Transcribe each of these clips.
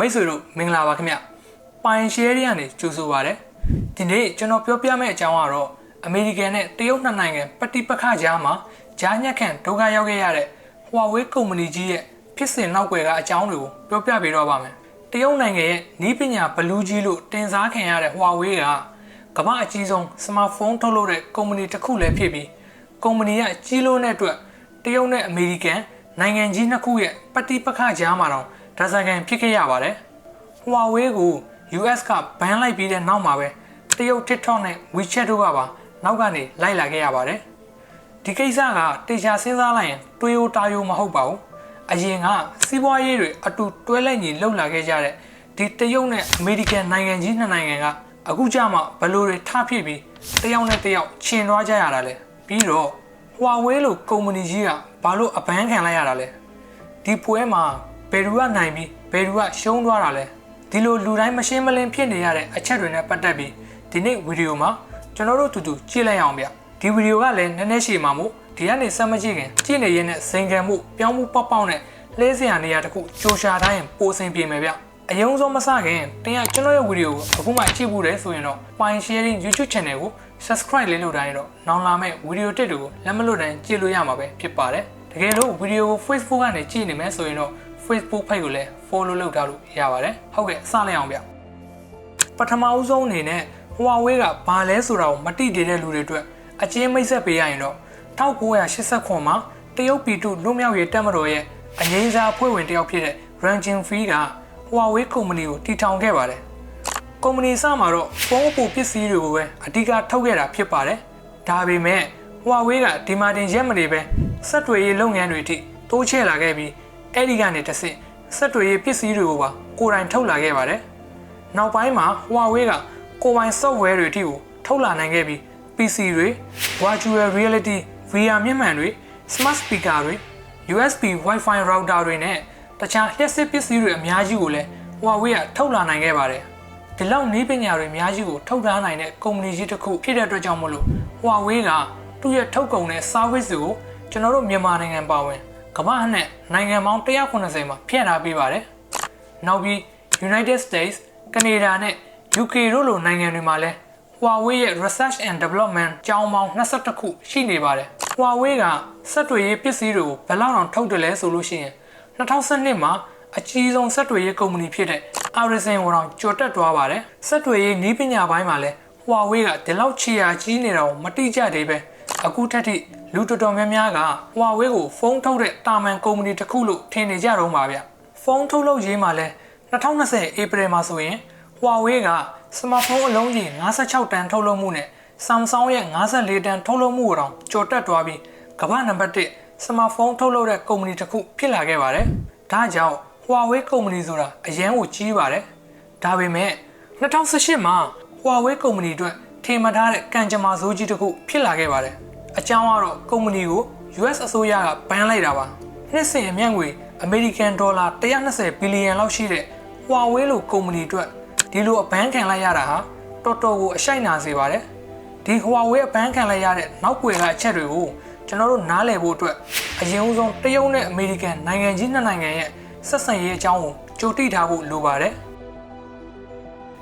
မိတ်ဆွေတို့မင်္ဂလာပါခင်ဗျပိုင်ရှယ်တွေကနေကြိုဆိုပါရစေဒီနေ့ကျွန်တော်ပြောပြမယ့်အကြောင်းကတော့အမေရိကန်နဲ့တရုတ်နှစ်နိုင်ငံပဋိပက္ခကြားမှာကြားညက်ခန့်ဒုက္ခရောက်ခဲ့ရတဲ့ Huawei ကုမ္ပဏီကြီးရဲ့ဖြစ်စဉ်နောက်ွယ်ကအကြောင်းတွေကိုပြောပြပေးတော့ပါမယ်တရုတ်နိုင်ငံရဲ့နီးပညာဘလူးကြီးလို့တင်စားခံရတဲ့ Huawei ကကမ္ဘာအကြီးဆုံးစမတ်ဖုန်းထုတ်လုပ်တဲ့ကုမ္ပဏီတစ်ခုလည်းဖြစ်ပြီးကုမ္ပဏီကကြီးလို့တဲ့အတွက်တရုတ်နဲ့အမေရိကန်နိုင်ငံကြီးနှစ်ခုရဲ့ပဋိပက္ခကြားမှာတော့ ဒါဇာကန်ဖြစ်ခဲ့ရပါတယ်။ Huawei ကို US ကဘန်လိုက်ပြီးတဲ့နောက်မှာပဲတရုတ် TikTok နဲ့ WeChat တို့ကပါနောက်ကနေလိုက်လာခဲ့ရပါတယ်။ဒီကိစ္စကတေချာစဉ်းစားလိုက်ရင်တွေးရိုးတာယိုမဟုတ်ပါဘူး။အရင်ကစီးပွားရေးတွေအတူတွဲလက်ညီလှုပ်လာခဲ့ကြတဲ့ဒီတရုတ်နဲ့အမေရိကန်နိုင်ငံကြီးနှစ်နိုင်ငံကအခုကြမှာဘလို့တွေထဖြစ်ပြီးတယောက်နဲ့တယောက်ခြင်သွားကြရတာလဲပြီးတော့ Huawei လို့ကုမ္ပဏီကြီးကဘာလို့အပန်းခံလိုက်ရတာလဲဒီပွဲမှာ ဘယ်သူကနိုင်ပြီးဘယ်သူကရှုံးသွားတာလဲဒီလိုလူတိုင်းမရှင်းမလင်းဖြစ်နေရတဲ့အချက်တွေနဲ့ပတ်သက်ပြီးဒီနေ့ဗီဒီယိုမှာကျွန်တော်တို့တူတူကြည့်လိုက်အောင်ဗျဒီဗီဒီယိုကလည်းနည်းနည်းရှည်မှာမို့ဒီကနေစမ်းမကြည့်ခင်ကြည့်နေရင်းနဲ့စိန်ခံမှုပြောင်းမှုပေါက်ပေါက်နဲ့လဲစရာနေရာတခုကြိုရှာတိုင်းပိုစင်ပြေမယ်ဗျအယုံဆုံးမစခင်တင်ရကျွန်တော်ရဲ့ဗီဒီယိုကိုအခုမှကြည့်ဖို့တယ်ဆိုရင်တော့ Pine Sharing YouTube Channel ကို Subscribe လေးလုပ်တိုင်းတော့နောက်လာမယ့်ဗီဒီယိုတစ်တွေကိုလက်မလွတ်တိုင်းကြည့်လို့ရမှာပဲဖြစ်ပါတယ်တကယ်လို့ဗီဒီယိုကို Facebook ကနေကြည့်နေမယ်ဆိုရင်တော့ Facebook page ကိုလည်း follow လုပ်ထားလို့ရပါတယ်ဟုတ်ကဲ့စလိုက်အောင်ဗျပထမဦးဆုံးအနေနဲ့ Huawei ကဘာလဲဆိုတာကိုမတိတည်တဲ့လူတွေအတွက်အချင်းမိတ်ဆက်ပေးရရင်တော့1989မှာတရုတ်ပြည်သူလွတ်မြောက်ရေးတပ်မတော်ရဲ့အငိမ့်စားအဖွဲ့ဝင်တယောက်ဖြစ်တဲ့ Ran Jingfei က Huawei ကုမ္ပဏီကိုတည်ထောင်ခဲ့ပါတယ်ကုမ္ပဏီစမှာတော့ဖုန်းအပူပစ္စည်းတွေကိုပဲအဓိကထုတ်ခဲ့တာဖြစ်ပါတယ်ဒါပေမဲ့ Huawei ကဒီမာတင်ရက်မနေပဲစက်တွေရေးလုပ်ငန်းတွေအထိတိုးချဲ့လာခဲ့ပြီး အဲ့ဒီကနေတစ်ဆင့်စက်တွေရေးပစ္စည်းတွေကိုပါကိုယ်တိုင်ထုတ်လာခဲ့ပါတယ်နောက်ပိုင်းမှာ Huawei ကကိုယ်ပိုင် software တွေအထိကိုထုတ်လာနိုင်ခဲ့ပြီး PC တွေ virtual reality VR မျက်မှန်တွေ smart speaker တွေ USB Wi-Fi router တွေနဲ့တခြားလျှက်စစ်ပစ္စည်းတွေအများကြီးကိုလည်း Huawei ကထုတ်လာနိုင်ခဲ့ပါတယ်ဒီလောက်နည်းပညာတွေအများကြီးကိုထုတ်ထားနိုင်တဲ့ကုမ္ပဏီကြီးတစ်ခုဖြစ်တဲ့အတွက်ကြောင့်မလို့ Huawei ကသူ့ရဲ့ထုတ်ကုန်တဲ့ service ကိုကျွန်တော်တို့မြန်မာနိုင်ငံပါဝင် ကမ္ဘာအနှံ့နိုင်ငံပေါင်း190မှာဖြန့်ထားပေးပါတယ်။နောက်ပြီး United States, Canada နဲ့ UK တို့လိုနိုင်ငံတွေမှာလည်း Huawei ရဲ့ Research and Development ကျောင်းပေါင်း22ခုရှိနေပါတယ်။ Huawei ကစက်တွေရေးပစ္စည်းတွေကိုဘယ်လောက်တောင်ထုတ်တယ်လဲဆိုလို့ရှိရင်2012မှာအကြီးဆုံးစက်တွေရေးကုမ္ပဏီဖြစ်တဲ့ Arizen ကိုတော့ကြော်တက်သွားပါတယ်။စက်တွေရေးနည်းပညာပိုင်းမှာလည်း Huawei ကဒီလောက်ချီယာကြီးနေတာကိုမတိကျသေးပဲ အခုထက်ထိလူတော်တော်များများက Huawei ကိုဖုန်းထုတ်တဲ့တာမန်ကုမ္ပဏီတစ်ခုလို့ထင်နေကြတော့မှာဗျ။ဖုန်းထုတ်လုပ်ရေးမှာလဲ2020 April မှာဆိုရင် Huawei ကစမတ်ဖုန်းအလုံးကြီး56တန်ထုတ်လုပ်မှုနဲ့ Samsung ရဲ့54တန်ထုတ်လုပ်မှုကိုတော့ကျော်တက်သွားပြီးကမ္ဘာနံပါတ်1စမတ်ဖုန်းထုတ်လုပ်တဲ့ကုမ္ပဏီတစ်ခုဖြစ်လာခဲ့ပါတယ်။ဒါကြောင့် Huawei ကုမ္ပဏီဆိုတာအရန်ကိုကြီးပါတယ်။ဒါပေမဲ့2018မှာ Huawei ကုမ္ပဏီအတွက်ထေမထားတဲ့ကံကြမ္မာဆိုးကြီးတစ်ခုဖြစ်လာခဲ့ပါတယ်။ အကြောင်းကတော့ကုမ္ပဏီကို US အစိုးရကဘန်လိုက်တာပါ။နှစ်စဉ်အမြတ်ငွေအမေရိကန်ဒေါ်လာ120ဘီလီယံလောက်ရှိတဲ့ Huawei လိုကုမ္ပဏီအတွက်ဒီလိုအပန်းခံလိုက်ရတာဟာတော်တော်ကိုအရှိုက်နာစေပါတယ်။ဒီ Huawei အပန်းခံလိုက်ရတဲ့နောက်ွယ်ကအချက်တွေကိုကျွန်တော်တို့နားလည်ဖို့အတွက်အရင်ဦးဆုံးတရုတ်နဲ့အမေရိကန်နိုင်ငံကြီးနှစ်နိုင်ငံရဲ့ဆက်ဆံရေးအကြောင်းကိုကြိုတိထားဖို့လိုပါတယ်။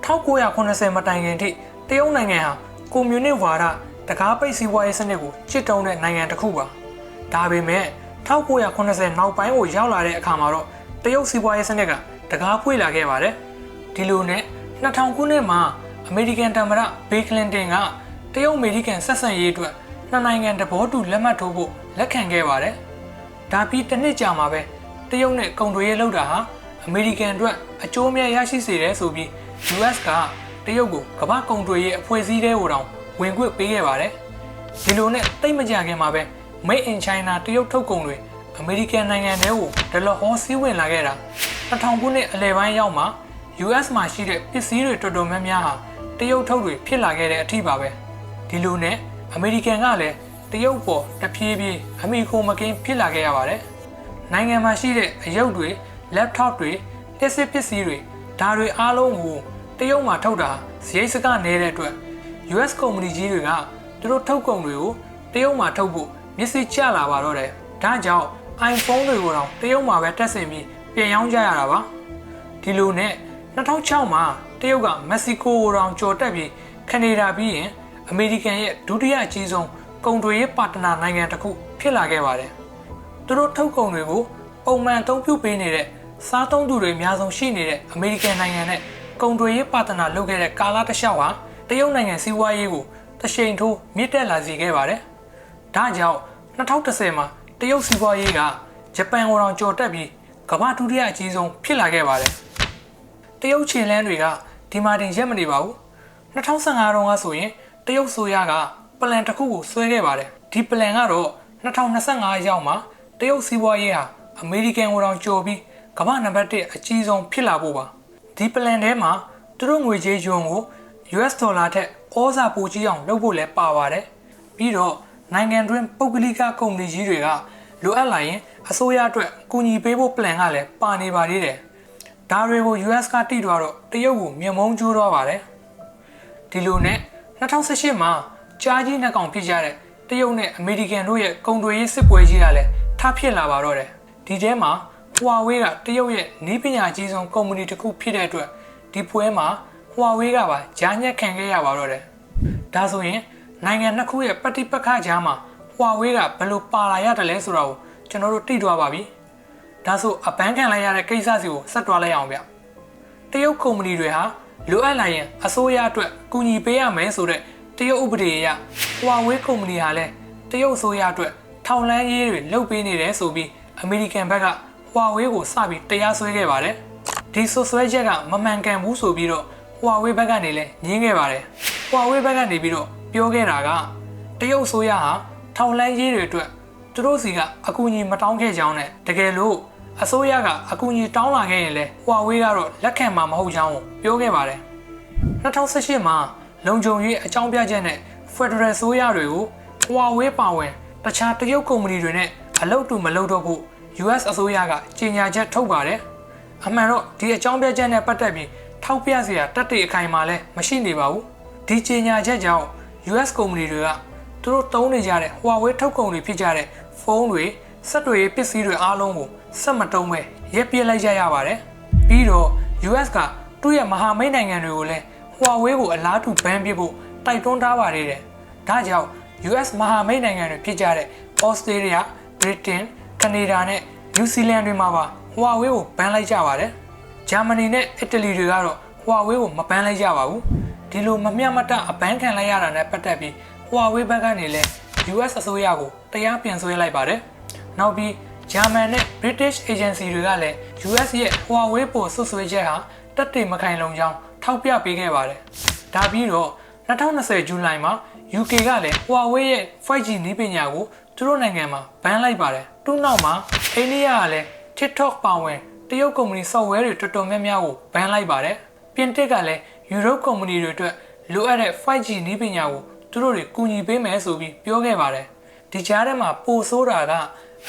1980မတိုင်ခင်ထိတရုတ်နိုင်ငံဟာကွန်မြူနစ်ဝါဒ တကားပိတ်စီးပွားရေးစနစ်ကိုချစ်တုံးတဲ့နိုင်ငံတစ်ခုပါဒါပေမဲ့1980နောက်ပိုင်းကိုရောက်လာတဲ့အခါမှာတော့တရုတ်စီးပွားရေးစနစ်ကတကားဖွေးလာခဲ့ပါတယ်ဒီလိုနဲ့2000ခုနှစ်မှာအမေရိကန်သမ္မတဘေးကလင်တန်ကတရုတ်အမေရိကန်ဆက်ဆံရေးအတွက်နှစ်နိုင်ငံတဘောတူလက်မှတ်ထိုးဖို့လက်ခံခဲ့ပါတယ်ဒါပြီးတစ်နှစ်ကြာမှာပဲတရုတ်နဲ့ကုန်သွယ်ရေးလုပ်တာဟာအမေရိကန်အတွက်အကျိုးအမြတ်ရရှိစေတယ်ဆိုပြီး US ကတရုတ်ကိုကမ္ဘာကုန်သွယ်ရေးအဖွဲ့အစည်းတွေကိုတောင် ဝင်ခွင့်ပေးခဲ့ပါတယ်။ဒီလိုနဲ့တိတ်မကြခင်မှာပဲ Made in China တရုတ်ထုတ်ကုန်တွေအမေရိကန်နိုင်ငံထဲကိုဒလဟောစီးဝင်လာခဲ့တာ2000ခုနှစ်အလယ်ပိုင်းရောက်မှာ US မှာရှိတဲ့ပစ္စည်းတွေတော်တော်များများဟာတရုတ်ထုတ်တွေဖြစ်လာခဲ့တဲ့အထိပါပဲ။ဒီလိုနဲ့အမေရိကန်ကလည်းတရုတ်ပေါ်တဖြည်းဖြည်းအမိခိုမကင်းဖြစ်လာခဲ့ရပါတယ်။နိုင်ငံမှာရှိတဲ့အရုပ်တွေ laptop တွေလက်စစ်ပစ္စည်းတွေဒါတွေအားလုံးကိုတရုတ်မှာထုတ်တာစရိတ်စကနေတဲ့အတွက် US ကုမ္ပဏီကြီးတွေကသူတို့ထုတ်ကုန်တွေကိုတရုတ်မှာထုတ်ဖို့မျက်စိကျလာပါတော့တယ်။ဒါကြောင့် iPhone တွေကိုတော့တရုတ်မှာပဲတက်ဆင်ပြီးပြန်ရောင်းကြရတာပါ။ဒီလိုနဲ့2006မှာတရုတ်ကမက္ကဆီကိုကိုတောင်ကြော်တက်ပြီးကနေဒါပြီးရင်အမေရိကန်ရဲ့ဒုတိယအကြီးဆုံးကုန်သွယ်ရေးပါတနာနိုင်ငံတစ်ခုဖြစ်လာခဲ့ပါတယ်။သူတို့ထုတ်ကုန်တွေကိုပုံမှန်အသုံးပြုပေးနေတဲ့စားသုံးသူတွေအများဆုံးရှိနေတဲ့အမေရိကန်နိုင်ငံနဲ့ကုန်သွယ်ရေးပါတနာလုပ်ခဲ့တဲ့ကာလတစ်လျှောက်ဟာ တရုတ်နိုင်ငံစီးပွားရေးကိုတရှိန်ထိုးမြင့်တက်လာစေခဲ့ပါတယ်။ဒါကြောင့်2010မှာတရုတ်စီးပွားရေးကဂျပန်ကိုတောင်ကျော်တက်ပြီးကမ္ဘာဒုတိယအကြီးဆုံးဖြစ်လာခဲ့ပါတယ်။တရုတ်ခြေလန်းတွေကဒီမှာတင်ရက်မနေပါဘူး။2015တုန်းကဆိုရင်တရုတ်ဆိုရကပလန်တစ်ခုကိုဆွဲခဲ့ပါတယ်။ဒီပလန်ကတော့2025ရောက်မှာတရုတ်စီးပွားရေးဟာအမေရိကန်ကိုတောင်ကျော်ပြီးကမ္ဘာနံပါတ်1အကြီးဆုံးဖြစ်လာဖို့ပါ။ဒီပလန်ထဲမှာသူတို့ငွေကြေးယွမ်ကို US ဒေါ်လာထက်ဩဇာပိုကြီးအောင်လုပ်ဖို့လည်းပါပါတယ်။ပြီးတော့နိုင်ငံတွင်းပုဂ္ဂလိကကုမ္ပဏီကြီးတွေကလိုအပ်လာရင်အစိုးရအတွက်ကူညီပေးဖို့ plan ကလည်းပါနေပါသေးတယ်။ဒါတွေကို US ကတိသွားတော့တရုတ်ကိုမြေမုံကျိုးတော့ပါတယ်။ဒီလိုနဲ့2018မှာကြားကြီးနှစ်ကောင်ဖြစ်ကြတဲ့တရုတ်နဲ့အမေရိကန်တို့ရဲ့ကုန်သွယ်ရေးစစ်ပွဲကြီးကလည်းထဖြစ်လာပါတော့တယ်။ဒီထဲမှာ Huawei ကတရုတ်ရဲ့နည်းပညာကြီးဆုံးကုမ္ပဏီတစ်ခုဖြစ်တဲ့အတွက်ဒီပွဲမှာ Huawei ကပါကြားညက်ခံခဲ့ရပါတော့တယ်။ဒါဆိုရင်နိုင်ငံနှစ်ခုရဲ့ပဋိပက္ခကြားမှာ Huawei ကဘယ်လိုပါလာရတယ်လဲဆိုတာကိုကျွန်တော်တို့သိသွားပါပြီ။ဒါဆိုအပန်းခံလိုက်ရတဲ့ကိစ္စစီကိုဆက်တွားလိုက်အောင်ဗျ။တရုတ်ကုမ္ပဏီတွေဟာလိုအပ်လာရင်အစိုးရအတွက်ကူညီပေးရမယ်ဆိုတဲ့တရုတ်ဥပဒေအရ Huawei ကုမ္ပဏီဟာလည်းတရုတ်အစိုးရအတွက်ထောင်လန်းရေးတွေလုပ်ပေးနေတယ်ဆိုပြီးအမေရိကန်ဘက်က Huawei ကိုစပြီးတရားစွဲခဲ့ပါတယ်။ဒီဆွဆွဲချက်ကမမှန်ကန်ဘူးဆိုပြီးတော့ Huawei ဘက်ကနေလည်းညင်းခဲ့ပါတယ်။ Huawei ဘက်ကနေပြီးတော့ပြောခဲ့တာကတရုတ်အစိုးရဟာထောင်လန်းရေးတွေအတွက်သူတို့စီကအကူအညီမတောင်းခဲ့ကြောင်းနဲ့တကယ်လို့အစိုးရကအကူအညီတောင်းလာခဲ့ရင်လည်း Huawei ကတော့လက်ခံမှာမဟုတ်ကြောင်းကိုပြောခဲ့ပါတယ်2018မှာလုံခြုံရေးအကြောင်းပြချက်နဲ့ Federal ဆိုရတွေကို Huawei ပါဝင်တခြားတရုတ်ကုမ္ပဏီတွေနဲ့အလုပ်တူမလုပ်တော့ဖို့ US အစိုးရကကြေညာချက်ထုတ်ပါတယ်အမှန်တော့ဒီအကြောင်းပြချက်နဲ့ပတ်သက်ပြီး ထောက်ပြစရာတက်တဲ့အခိုင်အမာလည်းမရှိနေပါဘူးဒီကြေညာချက်ကြောင့် US ကုမ္ပဏီတွေကသူတို့သုံးနေကြတဲ့ Huawei ထုတ်ကုန်တွေဖြစ်ကြတဲ့ဖုန်းတွေစက်တွေပစ္စည်းတွေအားလုံးကိုစက်မတုံးပဲရက်ပြစ်လိုက်ကြရပါတယ်ပြီးတော့ US ကသူ့ရဲ့မဟာမိတ်နိုင်ငံတွေကိုလည်း Huawei ကိုအလားတူဘန်ပြဖို့တိုက်တွန်းထားပါတယ်တဲ့ဒါကြောင့် US မဟာမိတ်နိုင်ငံတွေဖြစ်ကြတဲ့ Australia, Britain, Canada နဲ့ New Zealand တွေမှာပါ Huawei ကိုဘန်လိုက်ကြပါတယ် ဂျာမနီနဲ့အီတလီတွေကတော့ Huawei ကိုမဘန်လိုက်ကြပါဘူးဒီလိုမမျှမတအပန်းခံလိုက်ရတာနဲ့ပတ်သက်ပြီး Huawei ဘက်ကနေလည်း US အစိုးရကိုတရားပြန်ဆွဲလိုက်ပါတယ်။နောက်ပြီးဂျာမန်နဲ့ British Agency တွေကလည်း US ရဲ့ Huawei ပေါ်ဆွဆွဲချက်ဟာတက်တေမခိုင်လုံကြောင်းထောက်ပြပေးခဲ့ပါတယ်။ဒါပြီးတော့2020ဇူလိုင်မှာ UK ကလည်း Huawei ရဲ့ 5G နည်းပညာကိုသူတို့နိုင်ငံမှာဘန်လိုက်ပါတယ်။သူ့နောက်မှာအိန္ဒိယကလည်း TikTok ပါဝင် တရုတ်ကုမ္ပဏီ software တွေတော်တော်များများကိုဘန်လိုက်ပါတယ်။ပြင်တစ်ကလည်း Europe ကုမ္ပဏီတွေအတွက်လိုအပ်တဲ့ 5G နည်းပညာကိုသူတို့တွေကူညီပေးမယ်ဆိုပြီးပြောခဲ့ပါတယ်ဒီကြားထဲမှာပိုဆိုးတာက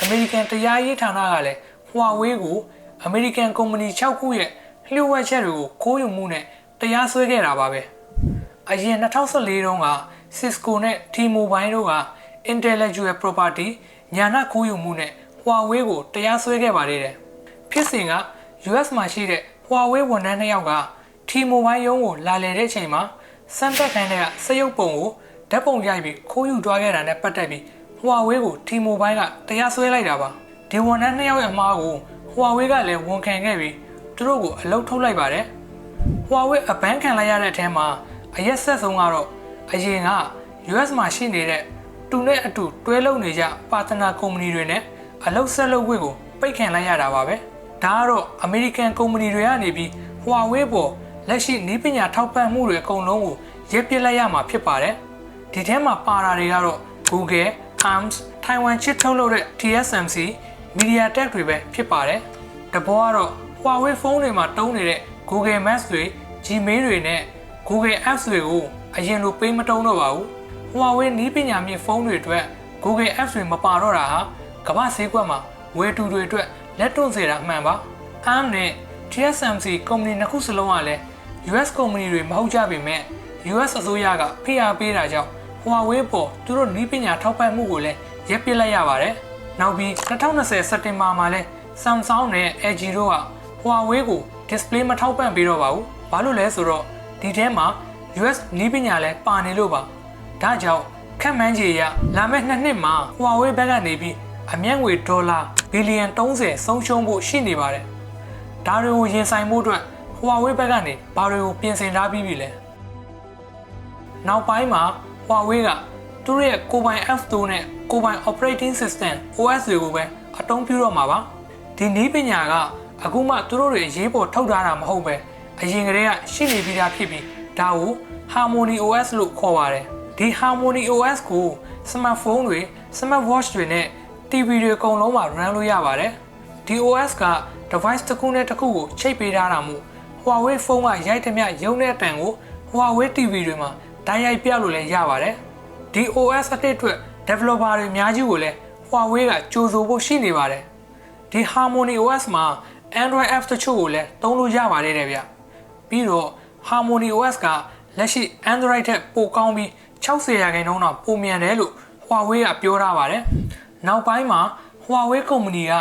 အမေရိကန်တရားရေးဌာနကလည်း Huawei ကိုအမေရိကန်ကုမ္ပဏီ6ခုရဲ့လျှို့ဝှက်ချက်တွေကိုခိုးယူမှုနဲ့တရားစွဲခဲ့တာပါပဲအရင်2014တုန်းက Cisco နဲ့ T-Mobile တို့က intellectual property ညာနာခိုးယူမှုနဲ့ Huawei ကိုတရားစွဲခဲ့ပါသေးတယ် ဖြစ်စဉ်က US မှာရှိတဲ့ Huawei ဝန်ထမ်းနှစ်ယောက်က T-Mobile ရုံးကိုလာလည်တဲ့အချိန်မှာစမ်းသက်ခိုင်းတဲ့စရုပ်ပုံကိုဓာတ်ပုံရိုက်ပြီးခိုးယူသွားခဲ့တာနဲ့ပတ်သက်ပြီး Huawei ကို T-Mobile ကတရားစွဲလိုက်တာပါဒီဝန်ထမ်းနှစ်ယောက်ရဲ့အမှားကို Huawei ကလည်းဝန်ခံခဲ့ပြီးသူတို့ကိုအလုပ်ထုတ်လိုက်ပါတယ် Huawei အပန်းခံလိုက်ရတဲ့အထဲမှာအရက်ဆက်ဆုံးကတော့အရင်က US မှာရှိနေတဲ့တူနဲ့အတူတွဲလုပ်နေကြပါတနာကုမ္ပဏီတွေနဲ့အလုပ်ဆက်လုပ်ခွင့်ကိုပိတ်ခံလိုက်ရတာပါပဲ ဒါကတော့ American ကုမ္ပဏီတွေကနေပြီး Huawei ပေါ်လက်ရှိနည်းပညာထောက်ပံ့မှုတွေအကုန်လုံးကိုရပ်ပစ်လိုက်ရမှာဖြစ်ပါတယ်ဒီထဲမှာပါတာတွေကတော့ Google, ARMS, Taiwan chip ထုတ်လုပ်တဲ့ TSMC, MediaTek တွေပဲဖြစ်ပါတယ်တဘောကတော့ Huawei ဖုန်းတွေမှာတုံးနေတဲ့ Google Maps တွေ Gmail တွေနဲ့ Google Apps တွေကိုအရင်လိုပေးမတုံးတော့ပါဘူး Huawei နည်းပညာမြင့်ဖုန်းတွေအတွက် Google Apps တွေမပါတော့တာဟာကမ္ဘာဈေးကွက်မှာဝယ်သူတွေအတွက် လက်တွန့်စေတာအမှန်ပါ ARM နဲ့ TSMC ကုမ္ပဏီနှစ်ခုစလုံးကလည်း US ကုမ္ပဏီတွေမဟုတ်ကြပေမဲ့ US အစိုးရကဖိအားပေးတာကြောင့် Huawei ပေါ်သူတို့နည်းပညာထောက်ပံ့မှုကိုလည်းရပ်ပစ်လိုက်ရပါတယ်။နောက်ပြီး2020စက်တင်ဘာမှာလဲ Samsung နဲ့ LG တို့က Huawei ကို display မထောက်ပံ့ပေးတော့ပါဘူးဘာလို့လဲဆိုတော့ဒီထဲမှာ US နည်းပညာလဲပါနေလို့ပါဒါကြောင့်ခန့်မှန်းခြေရလာမယ့်နှစ်နှစ်မှာ Huawei ဘက်ကနေပြီးအမျက်ငွေဒေါ်လာ ဘီလီယံ30ဆုံးရှုံးဖို့ရှိနေပါတယ်ဒါတွေကိုရင်ဆိုင်မှုအတွက် Huawei ဘက်ကနေဘာတွေကိုပြင်ဆင်ထားပြီးပြီလဲနောက်ပိုင်းမှာ Huawei ကသူတို့ရဲ့ကိုယ်ပိုင် F2 နဲ့ကိုယ်ပိုင် operating system OS တွေကိုပဲအသုံးပြုတော့မှာပါဒီနည်းပညာကအခုမှသူတို့တွေအရေးပေါ်ထုတ်ထားတာမဟုတ်ပဲအရင်ကတည်းကရှိနေပြီးသားဖြစ်ပြီးဒါကို Harmony OS လို့ခေါ်ပါတယ်ဒီ Harmony OS ကို smartphone တွေ smartwatch တွေနဲ့ TV တွေအကုန်လုံးမှာ run လို့ရပါတယ်ဒီ OS က device တစ်ခုနဲ့တစ်ခုကိုချိတ်ပေးထားတာမို့ Huawei ဖုန်းကရိုက်သမျှရုံတဲ့အတန်ကို Huawei TV တွေမှာဓာတ်ရိုက်ပြလို့လည်းရပါတယ်ဒီ OS အသစ်အတွက် developer တွေအများကြီးကိုလည်း Huawei ကကြိုဆိုဖို့ရှိနေပါတယ်ဒီ Harmony OS မှာ Android app တချို့ကိုလည်းသုံးလို့ရပါတယ်တဲ့ဗျပြီးတော့ Harmony OS ကလက်ရှိ Android ထက်ပိုကောင်းပြီး60ရာခိုင်နှုန်းတော့ပိုမြန်တယ်လို့ Huawei ကပြောထားပါတယ် နောက်ပိုင်းမှာ Huawei ကုမ္ပဏီက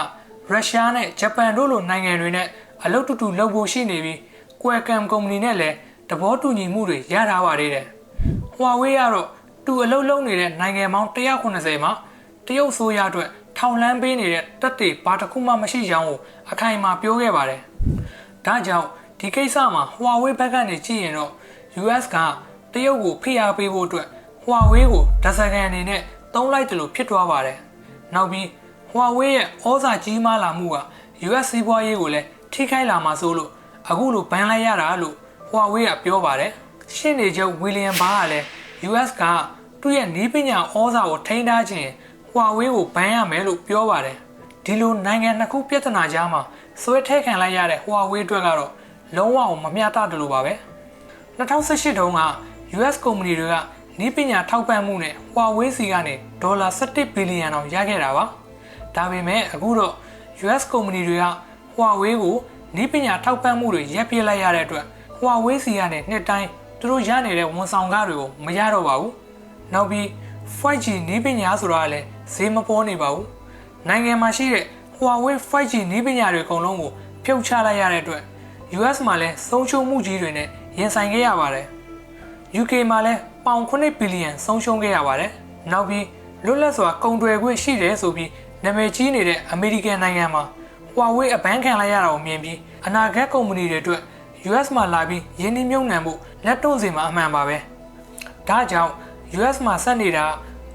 ရုရှားနဲ့ဂျပန်တို့လိုနိုင်ငံတွေနဲ့အလုပ်တူတူလုပ်ဖို့ရှိနေပြီး Qualcomm ကုမ္ပဏီနဲ့လည်းသဘောတူညီမှုတွေရထားပါသေးတယ်။ Huawei ကတော့သူအလုပ်လုပ်နေတဲ့နိုင်ငံပေါင်း190မှာတရုတ်ဆိုရအတွက်ထောင်လန်းပေးနေတဲ့တက်တွေဘာတစ်ခုမှမရှိကြောင်းကိုအခိုင်အမာပြောခဲ့ပါတယ်။ဒါကြောင့်ဒီကိစ္စမှာ Huawei ဘက်ကနေကြည့်ရင်တော့ US ကတရုတ်ကိုဖိအားပေးဖို့အတွက် Huawei ကိုဒဇကန်အနေနဲ့သုံးလိုက်တယ်လို့ဖြစ်သွားပါတယ်။ နောက်ပြီး Huawei ရဲ့ဩဇာကြီးမားလာမှုက US စီးပွားရေးကိုလည်းထိခိုက်လာမှာဆိုလို့အခုလိုဘန်လိုက်ရတာလို့ Huawei ကပြောပါတယ်။ရှင်းနေချုပ်ဝီလီယံဘာကလည်း US ကသူ့ရဲ့နီးပညာဩဇာကိုထိန်းထားခြင်း Huawei ကိုဘန်ရမယ်လို့ပြောပါတယ်။ဒီလိုနိုင်ငံနှစ်ခုပြဿနာကြားမှာဆွဲထည့်ခံလိုက်ရတဲ့ Huawei အတွက်ကတော့လုံးဝမမျှတတယ်လို့ပါပဲ။2018တုန်းက US ကုမ္ပဏီတွေက နီးပညာထောက်ပံ့မှုနဲ့ Huawei စီကနေဒေါ်လာ17ဘီလီယံတောင်ရခဲ့တာပါ။ဒါပေမဲ့အခုတော့ US ကုမ္ပဏီတွေက Huawei ကိုနီးပညာထောက်ပံ့မှုတွေရပ်ပစ်လိုက်ရတဲ့အတွက် Huawei စီကနေနှစ်တိုင်းသူတို့ရနေတဲ့ဝန်ဆောင်ကားတွေကိုမရတော့ပါဘူး။နောက်ပြီး 5G နီးပညာဆိုတာလည်းဈေးမပေါ်နေပါဘူး။နိုင်ငံမှာရှိတဲ့ Huawei 5G နီးပညာတွေအကုန်လုံးကိုဖြုတ်ချလိုက်ရတဲ့အတွက် US မှာလည်းဆုံးရှုံးမှုကြီးတွေနဲ့ရင်ဆိုင်ခဲ့ရပါတယ်။ UK မှာလည်း ပေါင်9ဘီလီယံဆုံးရှုံးခဲ့ရပါတယ်။နောက်ပြီးလွတ်လပ်စွာကုန်သွယ်ခွင့်ရှိတယ်ဆိုပြီးနာမည်ကြီးနေတဲ့အမေရိကန်နိုင်ငံမှာ Huawei အပန်းခံလိုက်ရတာကိုမြင်ပြီးအနာဂတ်ကုမ္ပဏီတွေအတွက် US မှာလာပြီးယင်းနှိမ့်မြုံနှံမှုလက်တွန့်စီမှာအမှန်ပါပဲ။ဒါကြောင့် US မှာဆက်နေတာ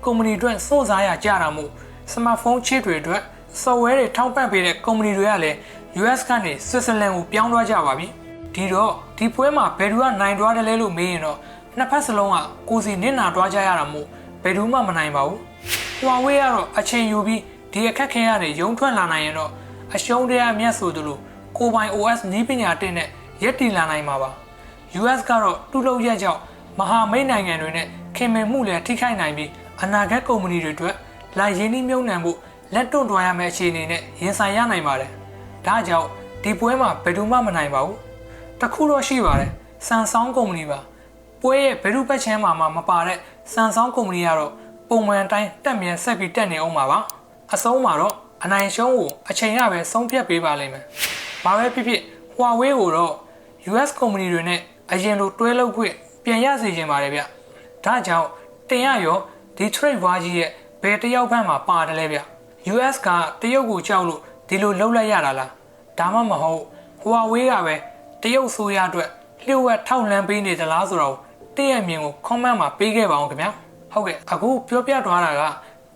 ကုမ္ပဏီအတွက်စိုးစားရကြတာမို့စမတ်ဖုန်း chip တွေအတွက် software တွေထောက်ပံ့ပေးတဲ့ကုမ္ပဏီတွေကလည်း US ကနေ Switzerland ကိုပြောင်းသွားကြပါပြီ။ဒီတော့ဒီပွဲမှာဘယ်သူကနိုင်သွားတယ်လဲလို့မေးရင်တော့ နှစ်ဖက်စလုံးကကိုစီနစ်နာသွားကြရတာမို့ဘယ်သူမှမနိုင်ပါဘူး။ Huawei ကတော့အချိန်ယူပြီးဒီအခက်ခဲရတဲ့ရုံထွက်လာနိုင်ရင်တော့အရှုံးတရားမြတ်ဆိုသလိုကိုပိုင် OS နည်းပညာတင်တဲ့ရက်တီလာနိုင်မှာပါ US ကတော့တူလုံရက်ကြောင့်မဟာမိတ်နိုင်ငံတွေနဲ့ခင်မင်မှုလည်းထိခိုက်နိုင်ပြီးအနာဂတ်ကုမ္ပဏီတွေအတွက်လာရင်းနှီးမြှုပ်နှံဖို့လက်တွန့်တွားရမယ့်အခြေအနေနဲ့ရင်ဆိုင်ရနိုင်ပါတယ်ဒါကြောင့်ဒီပွဲမှာဘယ်သူမှမနိုင်ပါဘူးတခုတော့ရှိပါတယ်ဆန်ဆောင်ကုမ္ပဏီပါ ပွဲရဲ့ဘယ်သူဘက်ချမ်းမှာမှမပါတဲ့ဆန်ဆောင်ကုမ္ပဏီကတော့ပုံမှန်အတိုင်းတက်မြဲဆက်ပြီးတက်နေအောင်ပါပါအဆုံးမှာတော့အနိုင်ရှုံးကိုအချိန်ရပဲဆုံးဖြတ်ပေးပါလိမ့်မယ်။ဘာပဲဖြစ်ဖြစ် Huawei ကိုတော့ US ကုမ္ပဏီတွေနဲ့အရင်လိုတွဲလုပ်ခွင့်ပြန်ရစေချင်ပါတယ်ဗျ။ဒါကြောင့်တင်ရရောဒီ trade war ကြီးရဲ့ဘယ်တယောက်ဘက်မှာပါတယ်လဲဗျ။ US ကတရုတ်ကိုကြောက်လို့ဒီလိုလှုပ်လိုက်ရတာလား။ဒါမှမဟုတ် Huawei ကပဲတရုတ်ဆိုရအတွက်လျှို့ဝှက်ထောက်လန်းပေးနေသလားဆိုတော့ တည့်ရဲ့မြင်ကို comment မှာပေးခဲ့ပါအောင်ခင်ဗျာ။ဟုတ်ကဲ့အခုပြောပြသွားတာက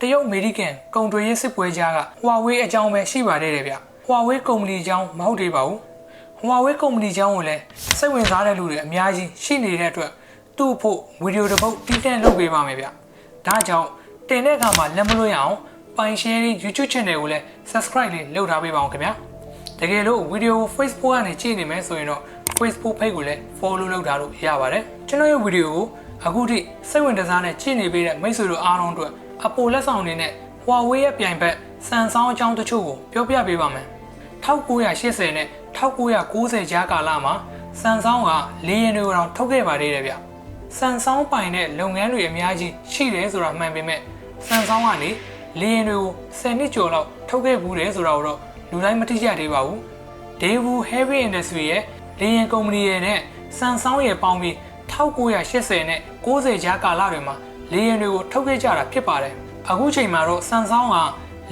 တရုတ်အမေရိကန်ကုန်သွယ်ရေးစစ်ပွဲကြားက Huawei အကြောင်းပဲရှိပါသေးတယ်ဗျ။ Huawei ကုမ္ပဏီအကြောင်းမဟုတ်သေးပါဘူး။ Huawei ကုမ္ပဏီအကြောင်းကိုလည်းစိတ်ဝင်စားတဲ့လူတွေအများကြီးရှိနေတဲ့အတွက်သူ့ဖို့ဗီဒီယိုတစ်ပုဒ်တီးတန့်လုပ်ပေးပါမယ်ဗျ။ဒါကြောင့်တင်တဲ့အခါမှာလက်မလွတ်ရအောင်ပိုင် share YouTube channel ကိုလည်း subscribe လေးလုပ်ထားပေးပါအောင်ခင်ဗျာ။တကယ်လို့ဗီဒီယို Facebook ကနေကြည့်နေမယ်ဆိုရင်တော့ Facebook page ကိုလည်း follow လုပ်ထားလို့ရပါတယ်။ကျွန်တော်ရဲ့ဗီဒီယိုကိုအခုထိစိတ်ဝင်စားတဲ့ကြည့်နေပေးတဲ့မိတ်ဆွေတို့အားလုံးအတွက်အပိုလက်ဆောင်တွေနဲ့ Huawei ရဲ့ပြိုင်ဘက်စန်ဆောင်အကြောင်းတချို့ကိုပြောပြပေးပါမယ်။1980နဲ့1990ကြားကာလမှာစန်ဆောင်ကလေယာဉ်တွေကိုတော့ထုတ်ခဲ့ပါသေးတယ်ဗျ။စန်ဆောင်ပိုင်တဲ့လုပ်ငန်းတွေအများကြီးရှိတယ်ဆိုတာမှန်ပေမဲ့စန်ဆောင်ကနေလေယာဉ်တွေကို10နှစ်ကျော်လောက်ထုတ်ခဲ့ဘူးတယ်ဆိုတာတော့လူတိုင်းမသိကြသေးပါဘူး။ Daewoo Heavy Industry ရဲ့ လေယာဉ်ကုမ္ပဏီရဲ့နဲ့စန်ဆောင်ရဲ့ပေါင်းပြီး1980နဲ့90ကြားကာလတွေမှာလေယာဉ်တွေကိုထုတ်ခဲ့ကြတာဖြစ်ပါတယ်။အခုချိန်မှာတော့စန်ဆောင်က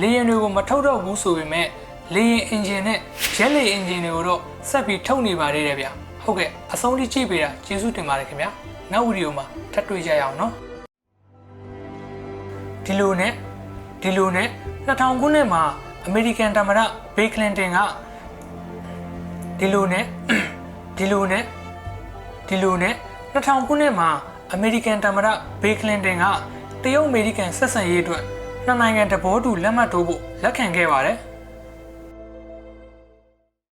လေယာဉ်တွေကိုမထုတ်တော့ဘူးဆိုပေမဲ့လေယာဉ်အင်ဂျင်နဲ့ဂျက်လေအင်ဂျင်တွေကိုတော့ဆက်ပြီးထုတ်နေပါသေးတယ်ဗျ။ဟုတ်ကဲ့အဆုံးထိကြည့်ပေးတာကျေးဇူးတင်ပါတယ်ခင်ဗျာ။နောက်ဗီဒီယိုမှာထပ်တွေ့ကြရအောင်နော်။ဒီလိုနဲ့ဒီလိုနဲ့2000ခုနှစ်မှာအမေရိကန်သမ္မတဘေကလင်တန်ကဒီလိုနဲ့ ဒီလိုနဲ့ဒီလိုနဲ့2000ခုနှစ်မှာအမေရိကန်သမ္မတဘေကလင်တန်ကတရုတ်အမေရိကန်ဆက်ဆံရေးအတွက်နှစ်နိုင်ငံတဘောတူလက်မှတ်ထိုးဖို့လက်ခံခဲ့ပါတယ်။